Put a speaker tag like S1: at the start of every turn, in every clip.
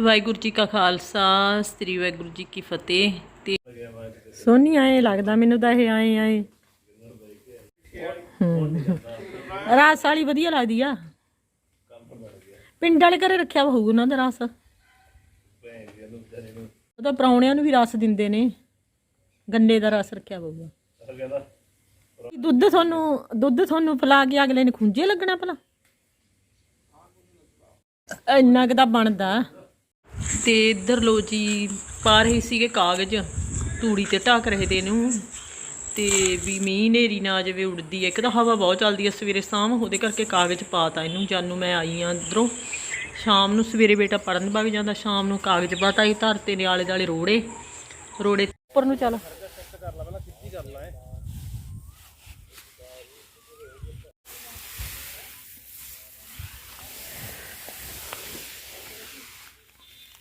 S1: ਵਾਹਿਗੁਰੂ ਜੀ ਕਾ ਖਾਲਸਾ, ਸ੍ਰੀ ਵਾਹਿਗੁਰੂ ਜੀ ਕੀ ਫਤਿਹ। ਤੇ
S2: ਸੋਨੀ, ਆਏ ਲੱਗਦਾ ਮੈਨੂੰ ਤਾਂ ਇਹ ਆਏ ਆਏ। ਰਾਸ ਵਾਲੀ ਵਧੀਆ ਲੱਗਦੀ ਆ। ਪਿੰਡ ਵਾਲੇ ਘਰੇ ਰੱਖਿਆ ਹੋਊ ਉਹਨਾਂ ਦਾ ਰਸ। ਉਹ ਤਾਂ ਪਰੌਣਿਆਂ ਨੂੰ ਵੀ ਰਸ ਦਿੰਦੇ ਨੇ। ਗੰਨੇ ਦਾ ਰਸ ਰੱਖਿਆ ਹੋਊਗਾ ਦੁੱਧ ਤੁਹਾਨੂੰ ਦੁੱਧ ਤੁਹਾਨੂੰ ਪਿਲਾ ਕੇ ਅਗਲੇ ਨੇ ਖੁੰਝੇ ਲੱਗਣਾ ਭਲਾ। ਇੰਨਾ ਕੁ ਤਾਂ ਬਣਦਾ।
S1: ਤੇ ਇੱਧਰ ਲੋ ਜੀ ਪਾ ਰਹੇ ਸੀਗੇ ਕਾਗਜ਼, ਤੂੜੀ ਤੇ ਢੱਕ ਰਹੇ ਤੇ ਇਹਨੂੰ। ਤੇ ਵੀ ਮੀਂਹ ਨੇਰੀ ਨਾ ਆ ਜਾਵੇ ਉੜਦੀ ਹੈ ਇੱਕ ਤਾਂ ਹਵਾ ਬਹੁਤ ਚੱਲਦੀ ਹੈ ਸਵੇਰੇ ਸ਼ਾਮ ਉਹਦੇ ਕਰਕੇ ਕਾਗਜ਼ ਪਾਤਾ ਇਹਨੂੰ। ਜਾਨੂੰ ਮੈਂ ਆਈ ਆ ਅੰਦਰੋਂ, ਸ਼ਾਮ ਨੂੰ ਸਵੇਰੇ ਬੇਟਾ ਪੜਨ ਵਗ ਜਾਂਦਾ, ਸ਼ਾਮ ਨੂੰ ਕਾਗਜ਼ ਪਾਤਾ ਹੀ ਧਰਤੇ ਨੇ ਆਲੇ ਦਾਲੇ ਰੋੜੇ। ਰੋੜੇ
S2: ਉੱਪਰ ਨੂੰ ਚੱਲ।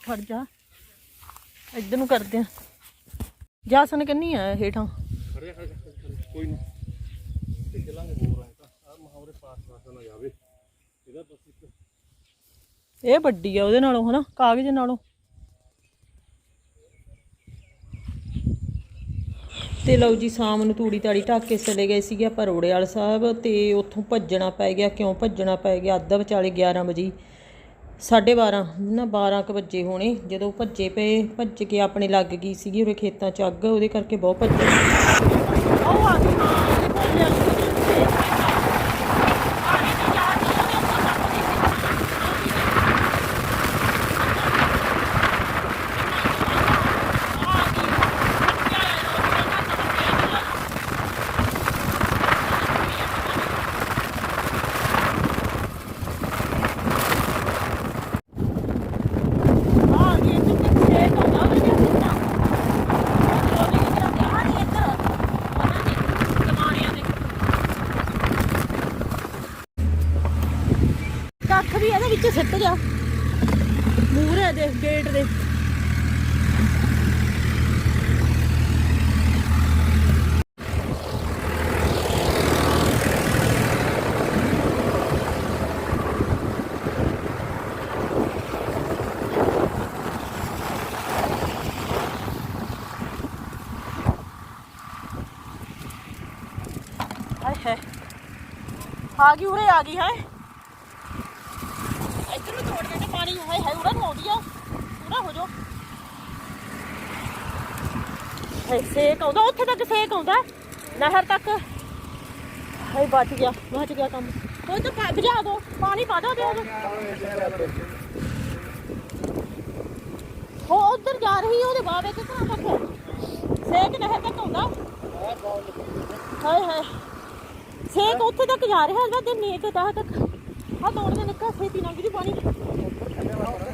S2: ਖੜ ਜਾ। ਇੱਧਰ ਨੂੰ ਕਰਦੇ ਆ। ਜਾਸਨ ਕੰਨੀ ਆ ਹੇਠਾਂ?
S3: ਕੋਈ ਨਾ। ਤੇ ਚੱਲਾਂਗੇ ਹੋਰ ਆਏ ਤਾਂ। ਆ ਮਹਾਵਰੇ ਪਾਸ ਪਾਸ ਨਾ ਜਾਵੇ। ਇਹਦਾ ਬਸ ਇੱਕ
S2: ਇਹ ਵੱਡੀ ਆ ਉਹਦੇ ਨਾਲੋਂ ਹਨਾ? ਕਾਗਜ਼ ਨਾਲੋਂ। ਤੇ ਲਓ ਜੀ ਸ਼ਾਮ ਨੂੰ ਤੂੜੀ ਤਾੜੀ ਢੱਕ ਕੇ ਚਲੇ ਗਏ ਸੀਗੇ ਆਪਾਂ ਰੋੜੇਵਾਲ ਸਾਹਿਬ ਤੇ ਉੱਥੋਂ ਭੱਜਣਾ ਪੈ ਗਿਆ। ਕਿਉਂ ਭੱਜਣਾ ਪੈ ਗਿਆ? ਅੱਧਾ ਵਿਚਾਲੇ 11 ਵਜੇ। 12:30 ਨਾ 12 ਕੁ ਵਜੇ ਹੋਣੇ, ਜਦੋਂ ਭੱਜੇ ਪਏ, ਭੱਜ ਕੇ ਆਪਣੇ ਲੱਗ ਗਈ ਸੀਗੀ ਉਹਦੇ ਖੇਤਾਂ 'ਚ ਅੱਗ, ਉਹਦੇ ਕਰਕੇ ਬਹੁਤ ਭੱਜੇ ਉਹ ਆ ਗਈ ਹਾਂ ਇਹਦੇ ਕੋਲ ਆ ਗਈ ਇੱਥੇ ਤੇ ਛੇਕ ਆਉਂਦਾ ਉਹਦੇ ਜਿਹਾ ਨਾ ਉਹਦੇ ਜਿਹੜਾ ਵਿਆਹ ਨਹੀਂ ਇੱਧਰ ਉਹਨਾਂ ਦੇ ਕਮਾਣਿਆਂ ਦੇ ਕੱਖ ਵੀ ਇਹਦੇ ਵਿੱਚ ਸਿੱਟ ਗਿਆ ਮੂਹਰੇ ਦੇ। ਗੇਟ ਦੇ ਆ ਗਈ, ਉਰੇ ਆ ਗਈ ਹੈ ਇੱਧਰ ਨੂੰ ਤੋੜ ਦੇ ਹਾਏ ਹੈ ਨੂੰ ਆਉਂਦੀ ਆ। ਉਰੇ ਹੋ ਜਾ ਹਾਏ, ਸੇਕ ਆਉਂਦਾ, ਉੱਥੇ ਤੱਕ ਸੇਕ ਆਉਂਦਾ। ਨਹਿਰ ਤੱਕ। ਹਾਏ, ਬਚ ਗਿਆ ਬਚ ਗਿਆ ਕੰਮ। ਕੋਈ ਤਾਂ ਪਾ- ਭਜਾ ਦੋ, ਪਾਣੀ ਪਾ ਦੋ ਦਿਓ ਹੋ, ਉਧਰ ਜਾ ਰਹੀ ਉਹਦੇ ਬਾਵੇ ਤੇ ਘਰਾਂ ਤੱਕ। ਸੇਕ ਨਹਿਰ ਤੱਕ ਆਉਂਦਾ। ਹਾਏ ਹਾਏ। ਸੇਕ ਉੱਥੇ ਤੱਕ ਜਾ ਰਿਹਾ ਹੈ ਤੇ ਨੇਕ ਤਾਂ ਤੱਕ। ਆ ਦੌੜ ਦੇ ਨਿੱਕਾ ਛੇਤੀ ਲੰਘ ਜੀ ਪਾਣੀ। Thank you.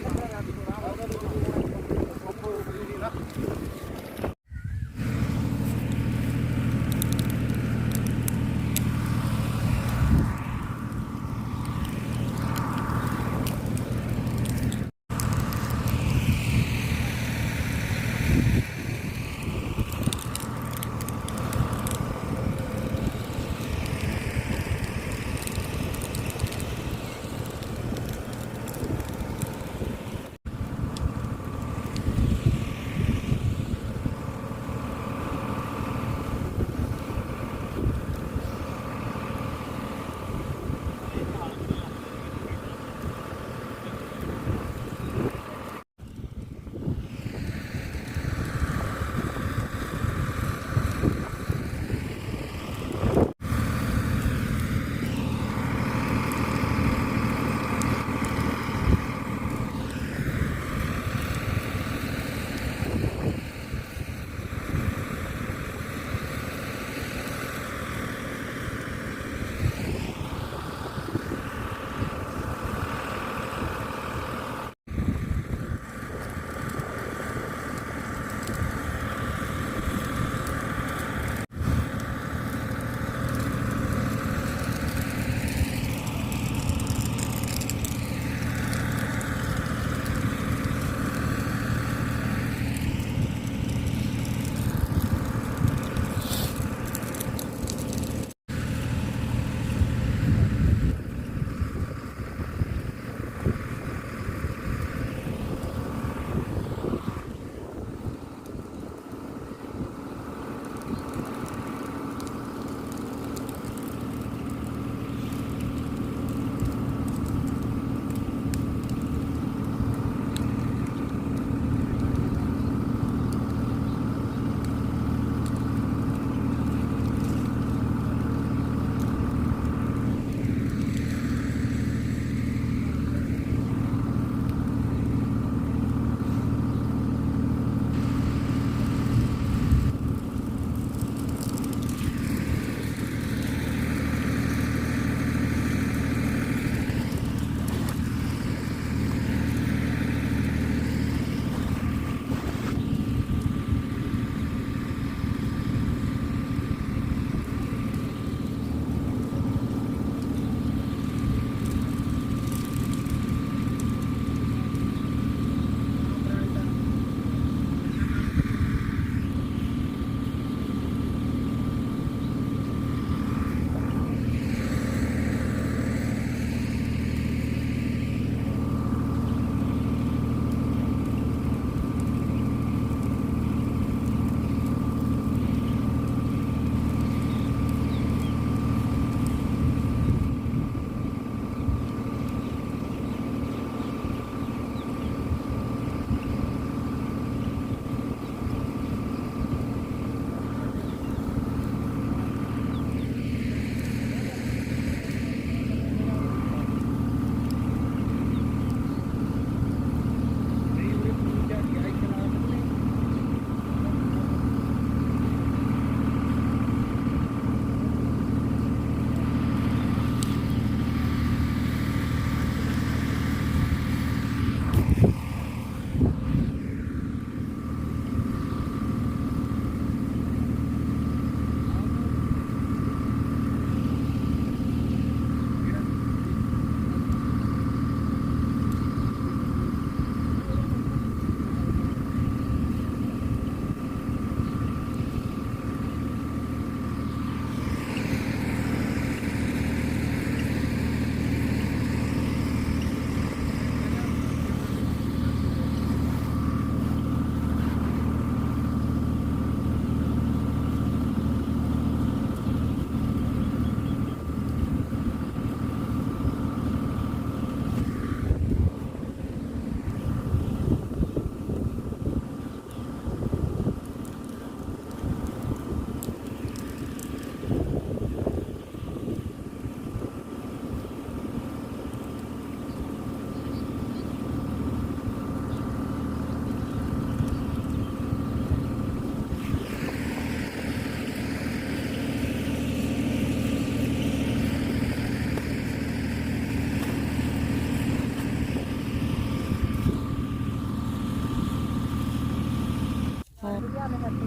S4: ਨੇ ਸਾਡੇ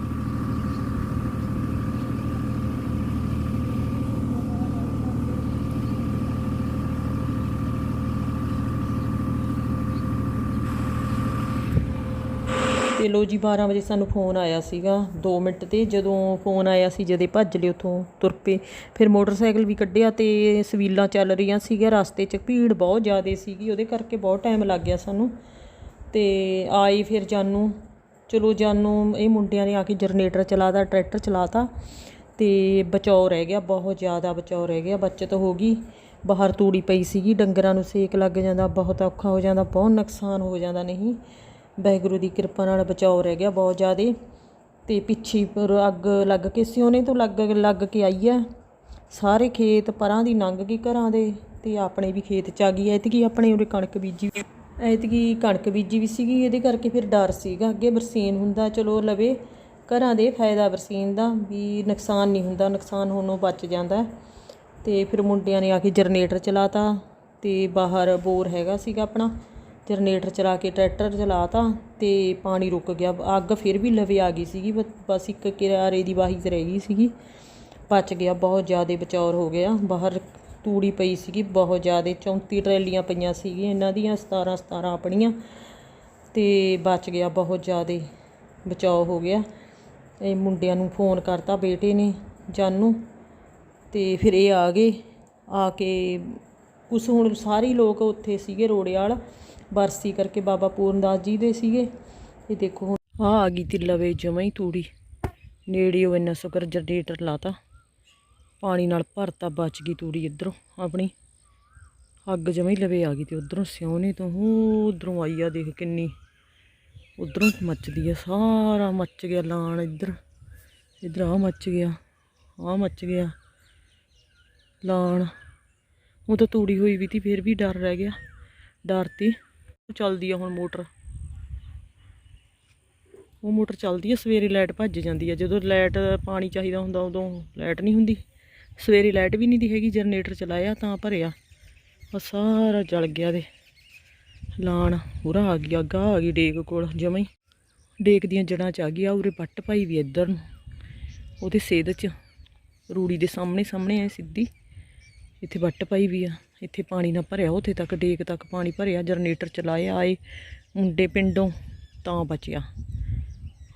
S2: ਤੇ ਲੋ ਜੀ 12 ਵਜੇ ਸਾਨੂੰ ਫੋਨ ਆਇਆ ਸੀਗਾ 2 ਮਿੰਟ ਤੇ। ਜਦੋਂ ਫੋਨ ਆਇਆ ਸੀ, ਜਦੇ ਭੱਜ ਲਏ ਉਥੋਂ ਤੁਰ ਪਏ। ਫਿਰ ਮੋਟਰਸਾਈਕਲ ਵੀ ਕੱਢਿਆ ਤੇ ਸਵੀਲਾਂ ਚੱਲ ਰਹੀਆਂ ਸੀਗੀਆਂ ਰਸਤੇ 'ਚ। ਭੀੜ ਬਹੁਤ ਜ਼ਿਆਦਾ ਸੀਗੀ, ਉਹਦੇ ਕਰਕੇ ਬਹੁਤ ਟਾਈਮ ਲੱਗ ਗਿਆ ਸਾਨੂੰ। ਤੇ ਆਈ ਫਿਰ ਜਾਨੂ। ਚਲੋ ਜਾਨੂ, ਇਹ ਮੁੰਡਿਆਂ ਨੇ ਆ ਕੇ ਜਨਰੇਟਰ ਚਲਾਤਾ, ਟਰੈਕਟਰ ਚਲਾਤਾ ਅਤੇ ਬਚਾਓ ਰਹਿ ਗਿਆ, ਬਹੁਤ ਜ਼ਿਆਦਾ ਬਚਾਓ ਰਹਿ ਗਿਆ, ਬਚਤ ਹੋ ਗਈ। ਬਾਹਰ ਤੂੜੀ ਪਈ ਸੀਗੀ, ਡੰਗਰਾਂ ਨੂੰ ਸੇਕ ਲੱਗ ਜਾਂਦਾ, ਬਹੁਤ ਔਖਾ ਹੋ ਜਾਂਦਾ, ਬਹੁਤ ਨੁਕਸਾਨ ਹੋ ਜਾਂਦਾ ਨਹੀਂ। ਵਾਹਿਗੁਰੂ ਦੀ ਕਿਰਪਾ ਨਾਲ ਬਚਾਓ ਰਹਿ ਗਿਆ ਬਹੁਤ ਜ਼ਿਆਦਾ। ਤੇ ਪਿੱਛੇ ਪਰ ਅੱਗ ਲੱਗ ਕੇ ਸਿਉਨੇ ਤੋਂ ਲੱਗ ਲੱਗ ਕੇ ਆਈ ਹੈ ਸਾਰੇ ਖੇਤ ਪਰਾਂ ਦੀ ਲੰਘ ਗਈ ਘਰਾਂ ਦੇ ਤੇ ਆਪਣੇ ਵੀ ਖੇਤ ਚ ਆ ਗਈ, ਐਤਕੀ ਆਪਣੇ ਉਰੇ ਕਣਕ ਬੀਜੀ। ਐਤਕੀ ਕਣਕ ਬੀਜੀ ਵੀ ਸੀਗੀ, ਇਹਦੇ ਕਰਕੇ ਫਿਰ ਡਰ ਸੀਗਾ। ਅੱਗੇ ਬਰਸੀਨ ਹੁੰਦਾ, ਚਲੋ ਲਵੇ, ਘਰਾਂ ਦੇ ਫਾਇਦਾ ਬਰਸੀਨ ਦਾ, ਵੀ ਨੁਕਸਾਨ ਨਹੀਂ ਹੁੰਦਾ, ਨੁਕਸਾਨ ਹੋਣੋਂ ਬਚ ਜਾਂਦਾ। ਤੇ ਫਿਰ ਮੁੰਡਿਆਂ ਨੇ ਆ ਕੇ ਜਨਰੇਟਰ ਚਲਾਤਾ ਤੇ ਬਾਹਰ ਬੋਰ ਹੈਗਾ ਸੀਗਾ ਆਪਣਾ ਜਨਰੇਟਰ ਚਲਾ ਕੇ ਟਰੈਕਟਰ ਚਲਾਤਾ ਤੇ ਪਾਣੀ ਰੁਕ ਗਿਆ। ਅੱਗ ਫਿਰ ਵੀ ਲਵੇ ਆ ਗਈ ਸੀਗੀ ਬ- ਬਸ ਇੱਕ ਕਿਰਾਰੇ ਦੀ ਵਾਹੀ ਤੇ ਰਹਿ ਗਈ ਸੀਗੀ, ਬਚ ਗਿਆ, ਬਹੁਤ ਜ਼ਿਆਦਾ ਬਚਾਅ ਹੋ ਗਿਆ। ਬਾਹਰ ਤੂੜੀ ਪਈ ਸੀਗੀ, ਬਹੁਤ ਜ਼ਿਆਦਾ 34 ਟਰੈਲੀਆਂ ਪਈਆਂ ਸੀਗੀਆਂ, ਇਹਨਾਂ ਦੀਆਂ 17 17 ਆਪਣੀਆਂ, ਤੇ ਬਚ ਗਿਆ ਬਹੁਤ ਜ਼ਿਆਦਾ, ਬਚਾਓ ਹੋ ਗਿਆ। ਇਹ ਮੁੰਡਿਆਂ ਨੂੰ ਫੋਨ ਕਰਤਾ, ਬੇਟੇ ਨੇ, ਜਾਨੂ, ਤੇ ਫਿਰ ਇਹ ਆ ਗਏ, ਆ ਕੇ ਕੁਛ ਹੁਣ ਸਾਰੇ ਲੋਕ ਉੱਥੇ ਸੀਗੇ ਰੋੜੇ ਵਾਲ ਬਰਸੀ ਕਰਕੇ ਬਾਬਾ ਪੂਰਨਦਾਸ ਜੀ ਦੇ ਸੀਗੇ, ਇਹ ਦੇਖੋ ਹੁਣ। ਆ ਆ ਗਈ ਤੀ ਲਵੇ ਜਮਾਂ ਹੀ ਤੂੜੀ ਨੇੜੇ ਉਹ ਇੰਨਾ ਸ਼ੁਕਰ ਜਨਰੇਟਰ ਲਾਤਾ। ਪਾਣੀ ਨਾਲ ਭਰਤਾ ਬਚ ਗਈ ਤੂੜੀ ਇੱਧਰੋਂ ਆਪਣੀ। ਅੱਗ ਜਮਾਂ ਲਵੇ ਆ ਗਈ ਤੇ ਉਧਰੋਂ ਸਿਉਨੇ ਤੋਂ, ਉਧਰੋਂ ਆਈ ਆ ਦੇਖ ਕਿੰਨੀ। ਉਧਰੋਂ ਮੱਚਦੀ ਆ, ਸਾਰਾ ਮੱਚ ਗਿਆ ਲਾਣ ਇੱਧਰ। ਇੱਧਰ ਆ ਮੱਚ ਗਿਆ ਆ ਮੱਚ ਗਿਆ ਲਾਣ। ਉਹ ਤਾਂ ਤੂੜੀ ਹੋਈ ਵੀ ਤੀ, ਫਿਰ ਵੀ ਡਰ ਰਹਿ ਗਿਆ, ਡਰ ਤੇ। ਚੱਲਦੀ ਆ ਹੁਣ ਮੋਟਰ। ਉਹ ਮੋਟਰ ਚੱਲਦੀ ਆ, ਸਵੇਰੇ ਲਾਈਟ ਭੱਜ ਜਾਂਦੀ ਆ। ਜਦੋਂ ਲਾਈਟ ਪਾਣੀ ਚਾਹੀਦਾ ਹੁੰਦਾ, ਉਦੋਂ ਲਾਈਟ ਨਹੀਂ ਹੁੰਦੀ। ਸਵੇਰੇ ਲਾਈਟ ਵੀ ਨਹੀਂ ਦੀ ਹੈਗੀ, ਜਨਰੇਟਰ ਚਲਾਇਆ ਤਾਂ ਭਰਿਆ। ਉਹ ਸਾਰਾ ਜਲ ਗਿਆ ਦੇ। ਲਾਣ ਪੂਰਾ ਆ ਗਈ, ਅੱਗਾ ਆ ਗਈ ਡੇਕ ਕੋਲ ਜਮਾਂ ਹੀ। ਡੇਕ ਦੀਆਂ ਜੜਾਂ ਚ ਆ ਗਈ ਆ ਉਰੇ ਪੱਟ ਪਾਈ ਵੀ ਇੱਧਰ ਨੂੰ। ਉਹਦੇ ਸੇਧ ਚ ਰੂੜੀ ਦੇ ਸਾਹਮਣੇ ਸਾਹਮਣੇ ਐ ਸਿੱਧੀ। ਇੱਥੇ ਵੱਟ ਪਾਈ ਵੀ ਆ, ਇੱਥੇ ਪਾਣੀ ਨਾ ਭਰਿਆ, ਉੱਥੇ ਤੱਕ ਡੇਕ ਤੱਕ ਪਾਣੀ ਭਰਿਆ, ਜਨਰੇਟਰ ਚਲਾਇਆ ਆਏ, ਮੁੰਡੇ ਪਿੰਡੋਂ ਤਾਂ ਬਚਿਆ।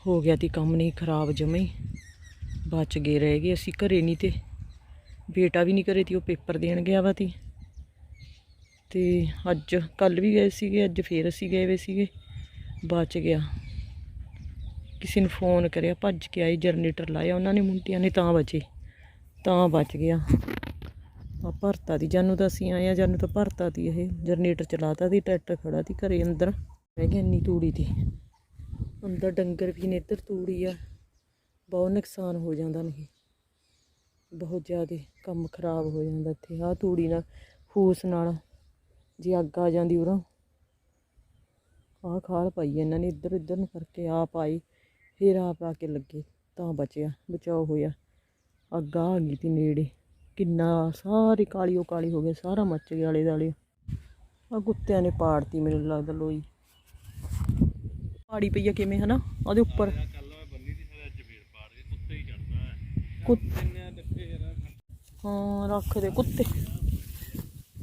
S2: ਹੋ ਗਿਆ ਤੀ ਕੰਮ ਨਹੀਂ, ਖਰਾਬ ਜਮੇ ਹੀ। ਬਚ ਗਏ ਰਹਿ ਗਏ ਅਸੀਂ ਘਰੇ ਨਹੀਂ ਤੇ। ਬੇਟਾ ਵੀ ਨਹੀਂ ਘਰੇ ਤੀ ਉਹ ਪੇਪਰ ਦੇਣ ਗਿਆ ਵਾ ਤੀ ਤੇ ਅੱਜ ਕੱਲ ਵੀ ਗਏ ਸੀਗੇ, ਅੱਜ ਫੇਰ ਅਸੀਂ ਗਏ ਵੇ ਸੀਗੇ ਬਚ ਗਿਆ। ਕਿਸੇ ਨੂੰ ਫੋਨ ਕਰਿਆ, ਭੱਜ ਕੇ ਆਈ ਜਨਰੇਟਰ ਲਾਇਆ ਉਹਨਾਂ ਨੇ ਮੁੰਡਿਆਂ ਨੇ, ਤਾਂ ਬਚੇ, ਤਾਂ ਬਚ ਗਿਆ। ਆ ਭਰਤਾ ਦੀ ਜਾਨੂੰ ਤਾਂ ਅਸੀਂ ਆਏ ਆ, ਜਾਨੂੰ ਤਾਂ ਭਰਤਾ ਦੀ ਇਹ ਜਨਰੇਟਰ ਚਲਾਤਾ ਦੀ ਟਰੈਕਟਰ ਖੜਾ ਦੀ ਘਰੇ ਅੰਦਰ। ਰਹਿ ਗਿਆ ਇੰਨੀ ਤੂੜੀ ਦੀ ਅੰਦਰ ਡੰਗਰ ਵੀ ਨੇ, ਇੱਧਰ ਤੂੜੀ ਆ, ਬਹੁਤ ਨੁਕਸਾਨ ਹੋ ਜਾਂਦਾ ਨਹੀਂ ਬਹੁਤ ਜ਼ਿਆਦਾ ਕੰਮ ਖਰਾਬ ਹੋ ਜਾਂਦਾ ਇੱਥੇ। ਆ ਤੂੜੀ ਨਾਲ ਫੂਸ ਨਾਲ ਜੇ ਅੱਗ ਆ ਜਾਂਦੀ ਉਰੋਂ। ਆਹ ਖਾਲ ਪਾਈ ਇਹਨਾਂ ਨੇ ਇੱਧਰ ਇੱਧਰ ਨੂੰ ਕਰਕੇ ਆ ਪਾਈ ਫਿਰ ਆ ਕੇ ਲੱਗੇ ਤਾਂ ਬਚਿਆ ਬਚਾਓ ਹੋਇਆ। ਅੱਗ ਆ ਗਈ ਤੀ ਨੇੜੇ। ਕਿੰਨਾ ਸਾਰੀ ਕਾਲੀ ਉਹ ਕਾਲੀ ਹੋ ਗਿਆ ਸਾਰਾ ਮੱਚ ਗਿਆ ਆਲੇ ਦਾਲੇ ਆ ਕੁੱਤਿਆਂ ਨੇ ਪਾੜਤੀ ਮੈਨੂੰ ਲੱਗਦਾ ਲੋਈ। ਪਾੜੀ ਪਈ ਆ ਕਿਵੇਂ ਹਨਾ? ਉਹਦੇ ਉੱਪਰ। ਕੁੱਤੇ ਹਾਂ ਰੱਖ ਦੇ ਕੁੱਤੇ।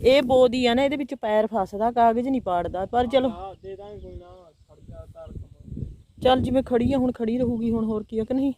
S2: ਇਹ ਬੋਦੀ ਆ ਨਾ ਇਹਦੇ ਵਿੱਚ ਪੈਰ ਫਸਦਾ ਕਾਗਜ਼ ਨਹੀਂ ਪਾੜਦਾ। ਪਰ ਚਲੋ।
S3: ਦੇ ਦਾਂਗੇ ਕੋਈ ਨਾ ਖੜ ਜਾ ਧਰ
S2: ਚੱਲ ਜਿਵੇਂ ਖੜੀ ਆ ਹੁਣ ਖੜੀ ਰਹੂਗੀ ਹੁਣ ਹੋਰ ਕੀ ਆ ਕਿ ਨਹੀਂ?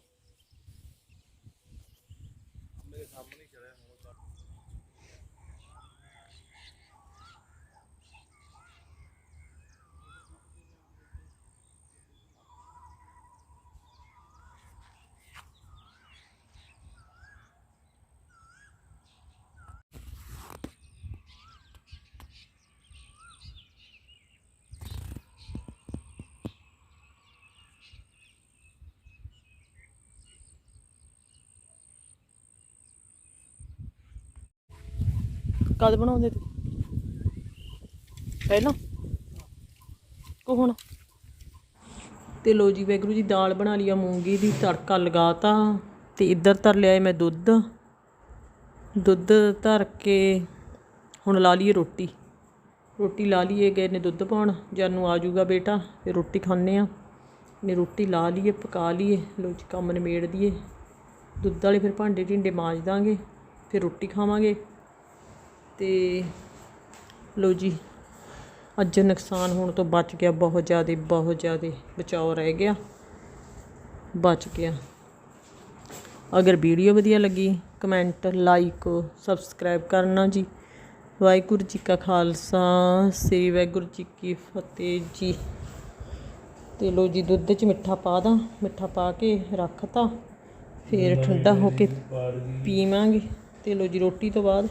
S2: ਕਦ ਬਣਾਉਂਦੇ ਤੇ ਪਹਿਲਾਂ? ਕੋ ਹੁਣ? ਤੇ ਲੋ ਜੀ ਵੈਗਰੂ ਜੀ, ਦਾਲ ਬਣਾ ਲਈ ਆ ਮੂੰਗੀ ਦੀ, ਤੜਕਾ ਲਗਾਤਾ ਤੇ ਇੱਧਰ ਧਰ ਲਿਆ ਮੈਂ ਦੁੱਧ। ਦੁੱਧ ਧਰ ਕੇ ਹੁਣ ਲਾ ਲਈਏ ਰੋਟੀ। ਰੋਟੀ ਲਾ ਲਈਏ, ਗਏ ਨੇ ਦੁੱਧ ਪਾਉਣ। ਜਦ ਨੂੰ ਆ ਜਾਊਗਾ ਬੇਟਾ, ਫਿਰ ਰੋਟੀ ਖਾਣੇ ਆ ਨੇ ਰੋਟੀ ਲਾ ਲਈਏ, ਪਕਾ ਲਈਏ ਲੋ ਜੀ, ਕੰਮ ਨਿਮੇੜ ਦਈਏ। ਦੁੱਧ ਵਾਲੇ ਫਿਰ ਭਾਂਡੇ ਢਿੰਡੇ ਮਾਂਜ ਦਾਂਗੇ, ਫਿਰ ਰੋਟੀ ਖਾਵਾਂਗੇ। ਤੇ ਲੋ ਜੀ ਅੱਜ ਨੁਕਸਾਨ ਹੋਣ ਤੋਂ ਬਚ ਗਿਆ ਬਹੁਤ ਜ਼ਿਆਦਾ ਬਹੁਤ ਜ਼ਿਆਦਾ ਬਚਾਓ ਰਹਿ ਗਿਆ ਬਚ ਗਿਆ। ਅਗਰ ਵੀਡੀਓ ਵਧੀਆ ਲੱਗੀ ਕਮੈਂਟ ਲਾਈਕ ਸਬਸਕ੍ਰਾਈਬ ਕਰਨਾ ਜੀ। ਵਾਹਿਗੁਰੂ ਜੀ ਕਾ ਖਾਲਸਾ ਸ੍ਰੀ ਵਾਹਿਗੁਰੂ ਜੀ ਕੀ ਫਤਿਹ ਜੀ। ਤੇ ਲੋ ਜੀ ਦੁੱਧ 'ਚ ਮਿੱਠਾ ਪਾ ਦਾਂ ਮਿੱਠਾ ਪਾ ਕੇ ਰੱਖਤਾ ਫਿਰ ਠੰਡਾ ਹੋ ਕੇ ਪੀਵਾਂਗੇ। ਤੇ ਲੋ ਜੀ ਰੋਟੀ ਤੋਂ ਬਾਅਦ